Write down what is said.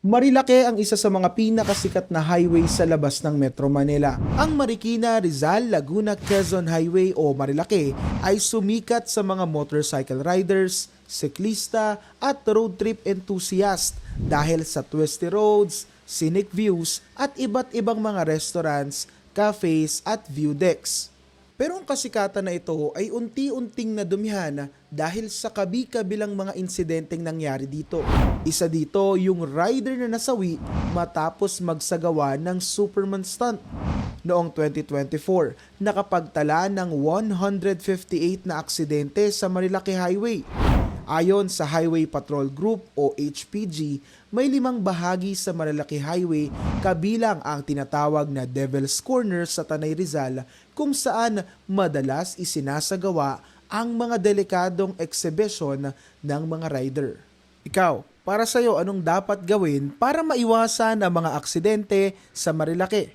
Marilake ang isa sa mga pinakasikat na highway sa labas ng Metro Manila. Ang Marikina, Rizal, Laguna, Quezon Highway o Marilake ay sumikat sa mga motorcycle riders, siklista at road trip enthusiast dahil sa twisty roads, scenic views at iba't ibang mga restaurants, cafes at view decks. Pero ang kasikatan na ito ay unti-unting nadumihan dahil sa kabi-kabilang mga insidenteng nangyari dito. Isa dito yung rider na nasawi matapos magsagawa ng Superman stunt. Noong 2024, nakapagtala ng 158 na aksidente sa Marilaki Highway. Ayon sa Highway Patrol Group o HPG, may limang bahagi sa Malalaki Highway kabilang ang tinatawag na Devil's Corner sa Tanay Rizal kung saan madalas isinasagawa ang mga delikadong exhibition ng mga rider. Ikaw, para sa'yo anong dapat gawin para maiwasan ang mga aksidente sa Marilaki?